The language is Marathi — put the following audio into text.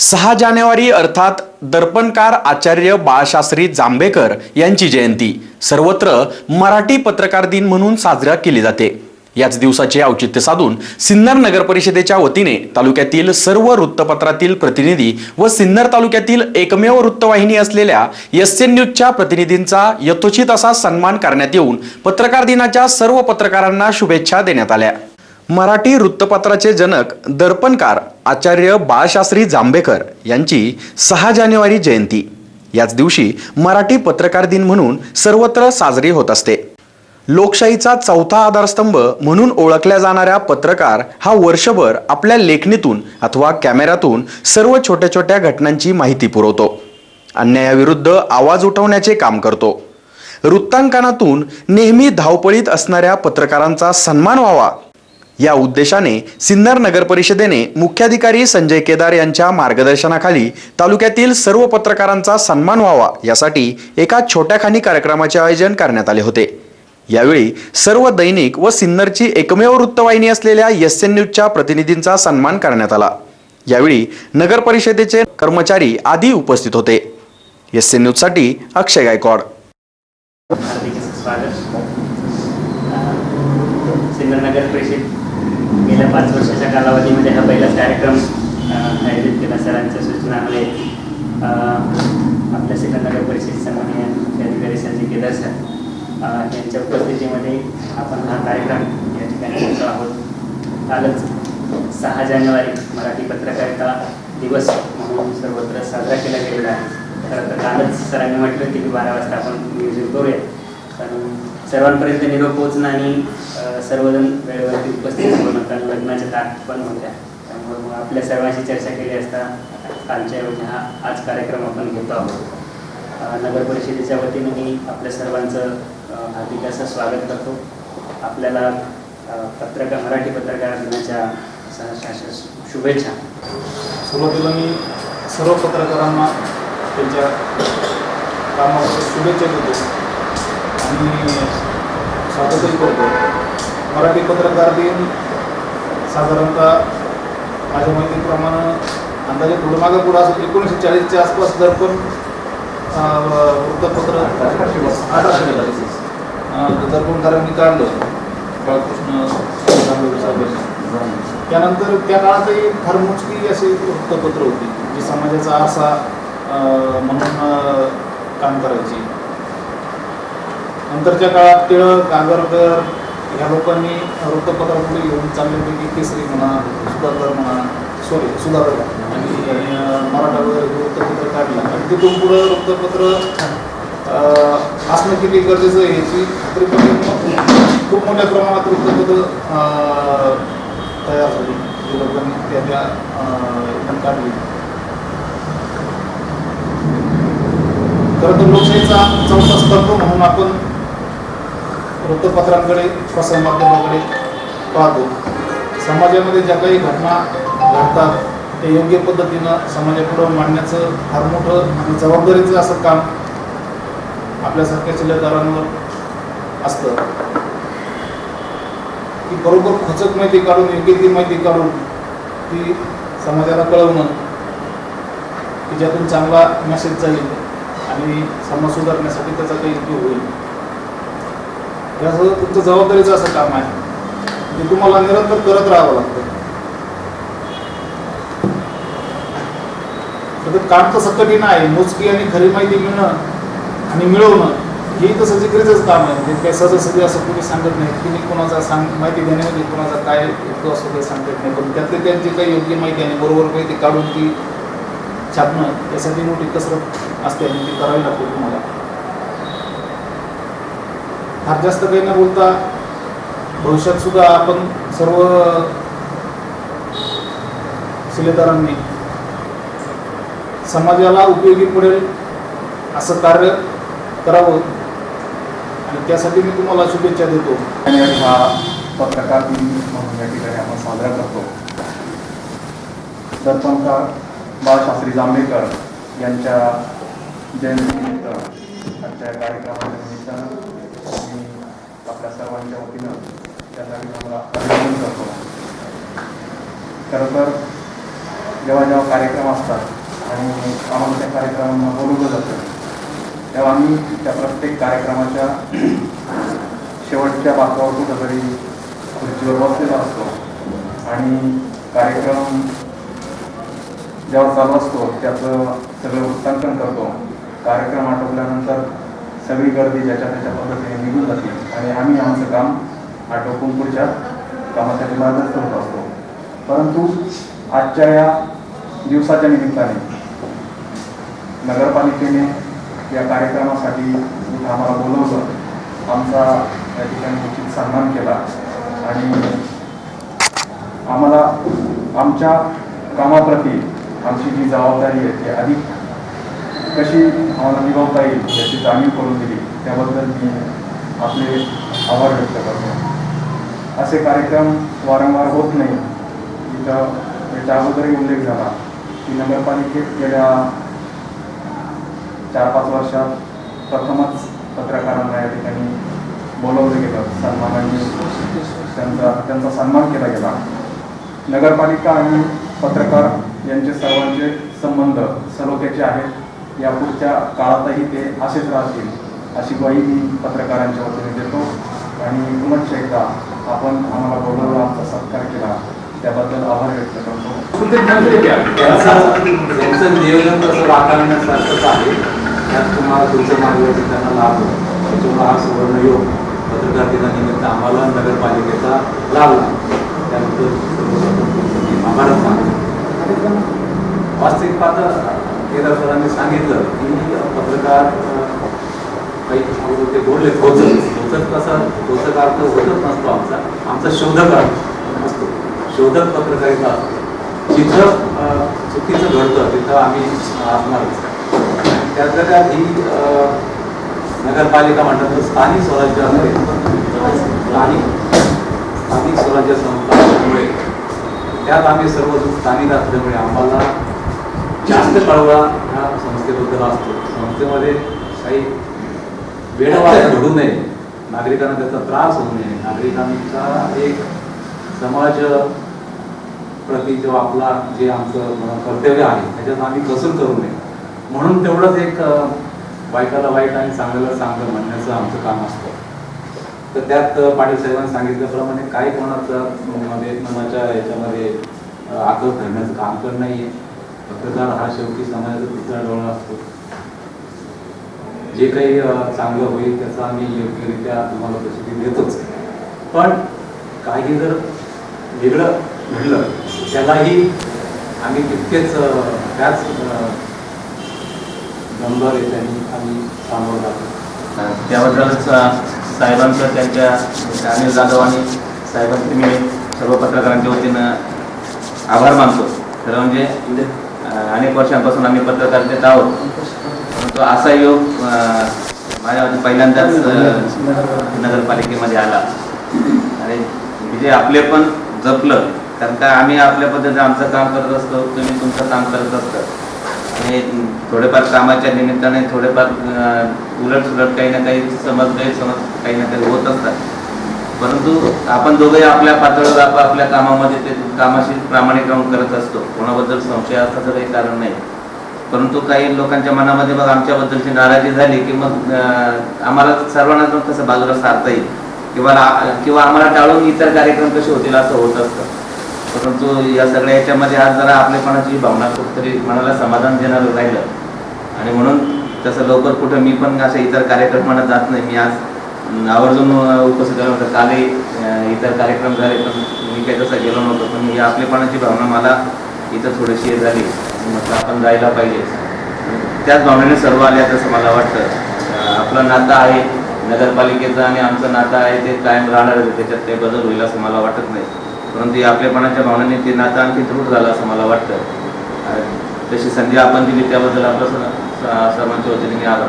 सहा जानेवारी अर्थात दर्पणकार आचार्य बाळशास्त्री जांभेकर यांची जयंती. सर्वत्र मराठी पत्रकार दिन म्हणून साजरा केली जाते. याच दिवसाचे औचित्य साधून सिन्नर नगर परिषदेच्या वतीने तालुक्यातील सर्व वृत्तपत्रातील प्रतिनिधी व सिन्नर तालुक्यातील एकमेव वृत्तवाहिनी असलेल्या एस एन न्यूजच्या प्रतिनिधींचा यथोचित असा सन्मान करण्यात येऊन पत्रकार दिनाच्या सर्व पत्रकारांना शुभेच्छा देण्यात आल्या. मराठी वृत्तपत्राचे जनक दर्पणकार आचार्य बाळशास्त्री जांभेकर यांची सहा जानेवारी जयंती. याच दिवशी मराठी पत्रकार दिन म्हणून सर्वत्र साजरी होत असते. लोकशाहीचा चौथा आधारस्तंभ म्हणून ओळखल्या जाणाऱ्या पत्रकार हा वर्षभर आपल्या लेखणीतून अथवा कॅमेऱ्यातून सर्व छोट्या छोट्या घटनांची माहिती पुरवतो. अन्यायाविरुद्ध आवाज उठवण्याचे काम करतो. वृत्तांकनातून नेहमी धावपळीत असणाऱ्या पत्रकारांचा सन्मान व्हावा. या उद्देशाने सिन्नर नगर परिषदेने मुख्याधिकारी संजय केदार यांच्या मार्गदर्शनाखाली तालुक्यातील सर्व पत्रकारांचा सन्मान व्हावा यासाठी एका छोट्याखानी कार्यक्रमाचे आयोजन करण्यात आले होते. यावेळी सर्व दैनिक व सिन्नरची एकमेव वृत्तवाहिनी असलेल्या एस एन न्यूजच्या प्रतिनिधींचा सन्मान करण्यात आला. यावेळी नगर परिषदेचे कर्मचारी आदी उपस्थित होते. एस एन न्यूजसाठी अक्षय गायकवाड. सिन्नर नगर परिषद गेल्या पाच वर्षाच्या कालावधीमध्ये हा पहिलाच कार्यक्रम आयोजित केला. सरांच्या सूचनामुळे आपल्या सिकंदनगर परिषद सन्माननीय मुख्याधिकारी संजय केदार सर यांच्या उपस्थितीमध्ये आपण हा कार्यक्रम या ठिकाणी करतो आहोत. कालच सहा जानेवारी मराठी पत्रकारिता दिवस म्हणून सर्वत्र साजरा केला गेलेला आहे. खरं तर कालच सरांनी म्हटलं की बारा वाजता आपण नियोजन करूया. कारण सर्वांपर्यंत निरोप पोहोचणं आणि सर्वजण वेळेवरती उपस्थित होणं कारण लग्नाच्या ताट पण होत्या. त्यामुळे मग आपल्या सर्वांशी चर्चा केली असता कालच्या ऐवजी हा आज कार्यक्रम आपण घेतो आहोत. नगर परिषदेच्या वतीनंही आपल्या सर्वांचं हार्दिक असं स्वागत करतो. आपल्याला पत्रकार मराठी पत्रकार दिनाच्या शुभेच्छा. सुरुवातीला मी सर्व पत्रकारांना त्यांच्या कामाबद्दल शुभेच्छा देतो. मी स्वागतही करतो मराठी पत्रकार दिन साधारणतः माझ्या माहितीप्रमाणे अंदाजे थोडं मागं पुढं असं एकोणीसशे चाळीसच्या आसपास जर पण वृत्तपत्र अठराशे दर्पणकारांनी काढलं बाळकृष्ण त्यानंतर त्या काळातही फार मोजकी अशी वृत्तपत्र होती जी समाजाचा आरसा म्हणून काम करायची. नंतरच्या काळात टिळक गागरकर ह्या लोकांनी वृत्तपत्रामध्ये येऊन घेऊन केसरी म्हणा सुधाकर म्हणा सॉरी सुधाकर आणि मराठा वगैरे वृत्तपत्र काढलं आणि तिथून पुढं वृत्तपत्र असणं किती गरजेचं आहे याची खात्री खूप मोठ्या प्रमाणात वृत्तपत्र तयार झाली जे लोकांनी त्या त्या अं, काढली. खरं तर लोकशाहीचा चौथा स्तंभ म्हणून आपण वृत्तपत्रांकडे प्रसारमाध्यमाकडे पाहतो. समाजामध्ये ज्या काही घटना घडतात ते योग्य पद्धतीनं समाजापुढं मांडण्याचं फार मोठं आणि जबाबदारीचं असं काम आपल्यासारख्या शिलेदारांवर असतं. की बरोबर खोचक माहिती काढून योग्य ती माहिती काढून ती समाजाला कळवणं की ज्यातून चांगला मेसेज जाईल आणि समाज सुधारण्यासाठी त्याचा काही उपयोग होईल. हे तुमचं जबाबदारीचं असं काम आहे. ते तुम्हाला निरंतर करत राहावं लागतं. तर काम तसं कठीण आहे. मोजकी आणि खरी माहिती मिळणं आणि मिळवणं हे तसं जिकरीचंच काम आहे. म्हणजे काही सहजासहजी असं कोणी सांगत नाही. की मी कोणाचा सांग माहिती देण्यामध्ये कोणाचा काय येतो असतो ते सांगत नाही. पण त्यातले त्यांची काही योग्य माहिती आणि बरोबर माहिती काढून ती छापणं यासाठी मोठी कसरत असते आणि ती करावी लागते तुम्हाला. फार जास्त काही न बोलता भविष्यात सुद्धा आपण सर्व शिलेदारांनी समाजाला उपयोगी पडेल असं कार्य करावं. आणि त्यासाठी मी तुम्हाला शुभेच्छा देतो. हा पत्रकार दिन म्हणून या ठिकाणी आपण साजरा करतो. दर्पणकार बाळशास्त्री जांभेकर यांच्या जयंतीनिमित्त आजच्या कार्यक्रमाच्या निमित्तानं आपल्या सर्वांच्या वतीनं त्यासाठी तुम्हाला अभिनंदन करतो. खरं तर जेव्हा जेव्हा कार्यक्रम असतात आणि आम्हाला त्या कार्यक्रमांना बोलवलं जातं तेव्हा आम्ही त्या प्रत्येक कार्यक्रमाच्या शेवटच्या बाकावर कुठंतरी खुर्चीवर बसलेलो असतो. आणि कार्यक्रम जेव्हा चालू असतो त्याचं सगळं वृत्तांकन करतो. कार्यक्रम आटोपल्यानंतर सगळी गर्दी ज्याच्या त्याच्या पद्धतीने निघून जाते. आणि आम्ही आमचं काम आटोपून कामाच्या कामासाठी मार्गस्थ होत असतो. परंतु आजच्या या दिवसाच्या निमित्ताने नगरपालिकेने या कार्यक्रमासाठी आम्हाला बोलवलं. आमचा या ठिकाणी उचित सन्मान केला आणि आम्हाला आमच्या कामाप्रती आमची जी जबाबदारी आहे ती अधिक कशी आम्हाला निभावता येईल याची जाणीव करून दिली. त्याबद्दल मी आपले आभार व्यक्त करतो. असे कार्यक्रम वारंवार होत नाही. इथं याच्या अगोदरही उल्लेख झाला की नगरपालिकेत गेल्या चार पाच वर्षात प्रथमच पत्रकारांना या ठिकाणी बोलवलं गेलं. सन्मानाने त्यांचा त्यांचा सन्मान केला गेला. नगरपालिका आणि पत्रकार यांचे सर्वांचे संबंध सलोख्याचे आहेत. या पुढच्या काळातही ते असेच राहतील. अशी ग्वाही मी पत्रकारांच्या वतीने देतो. आणि पुनश्च एकदा आपण आम्हाला बोलवलं आमचा सत्कार केला. त्याबद्दल आभार व्यक्त करतो. त्यांचं त्यांचं नियोजन तसं वातावरणासारखंच आहे. त्यात तुम्हाला तुमचं मार्गदर्शन त्यांना लाभ त्याच्यामुळे हा सुवर्ण योग पत्रकार दिनानिमित्त आम्हाला नगरपालिकेचा लाभला त्याबद्दल आभारच मानतो. वास्तविक पाहता केदार सरांनी सांगितलं की पत्रकार काही ते बोलले खोचक खोचक कसा खोचक अर्थ होतच नसतो आमचा. आमचा शोधक अर्थ असतो. शोधक पत्रकारिता असतो? जिथं चुकीचं घडतं तिथं आम्ही असणारच. त्यातल्या त्यात ही नगरपालिका म्हणतात तर स्थानिक स्वराज्य असते. स्थानिक स्थानिक स्वराज्य संस्था असल्यामुळे त्यात आम्ही सर्वजण स्थानिक असल्यामुळे आम्हाला जास्त कळवा ह्या संस्थेबद्दल असतो. संस्थेमध्ये काही वेळवाद घडू नये. नागरिकांना त्याचा त्रास होऊ नये. नागरिकांचा एक समाज प्रति जो आपला जे आमचं कर्तव्य आहे त्याच्यात आम्ही कसूर करू नये. म्हणून तेवढंच एक वाईटाला वाईट आणि चांगल्याला चांगलं म्हणण्याचं आमचं काम असतं. तर त्यात पाटील साहेबांनी सांगितल्याप्रमाणे काही कोणाचा मध्ये याच्यामध्ये अ, आकल धरण्याचं काम तर नाही आहे पत्रकार हा शेवटी समाजाचा तिसरा डोळा असतो. जे काही चांगलं होईल त्याचा आम्ही योग्यरित्या तुम्हाला प्रसिद्धी देतोच. पण काही जर वेगळं घडलं त्यालाही आम्ही तितकेच त्याच नंबर त्यांनी आम्ही सामोरं जातो. त्याबद्दलच साहेबांचं त्यांच्या अनिल जाधव आणि साहेबांचे मी सर्व पत्रकारांच्या वतीनं आभार मानतो. खरं म्हणजे अनेक वर्षांपासून आम्ही पत्रकारितेत आहोत. तो असा योग माझ्या पहिल्यांदाच नगरपालिकेमध्ये आला. आणि म्हणजे आपले पण जपलं. कारण का आम्ही आपल्या पद्धतीने आमचं काम करत असतो तुम्ही तुमचं काम करत असत. आणि थोडेफार कामाच्या निमित्ताने थोडेफार उलट सुलट काही ना काही समज गैरसमज काही ना काही होत असतात. परंतु आपण दोघंही आपल्या पातळीवर आपण आपल्या कामामध्ये ते कामाशी प्रामाणिक राहून करत असतो. कोणाबद्दल संशय असण्याचं काही कारण नाही. परंतु काही लोकांच्या मनामध्ये मग आमच्याबद्दलची नाराजी झाली की मग आम्हाला सर्वांना पण कसं बाजूला सारता येईल. किंवा किंवा आम्हाला टाळून इतर कार्यक्रम कसे होतील असं होत असतं. परंतु या सगळ्या याच्यामध्ये आज जरा आपलेपणाची भावना कुठतरी मनाला समाधान देणारं राहिलं. आणि म्हणून तसं लवकर कुठं मी पण अशा इतर कार्यक्रमांना जात नाही. मी आज आवर्जून उपस्थित झालो होतं. कालही इतर कार्यक्रम झाले पण मी काही तसा गेलो नव्हतो. पण ही आपलेपणाची भावना मला इथं थोडीशी झाली. म्हटलं आपण जायला पाहिजे. त्याच भावनेने सर्व आले असं मला वाटतं. आपलं नातं आहे नगरपालिकेचं आणि आमचं नातं आहे ते कायम राहणार त्याच्यात काही बदल होईल असं मला वाटत नाही. परंतु या आपल्यापणाच्या भावनेने ते नातं आणखी दृढ झालं असं मला वाटतं. तशी संधी आपण दिली त्याबद्दल आपलं सर्वांच्या वतीने मी आभार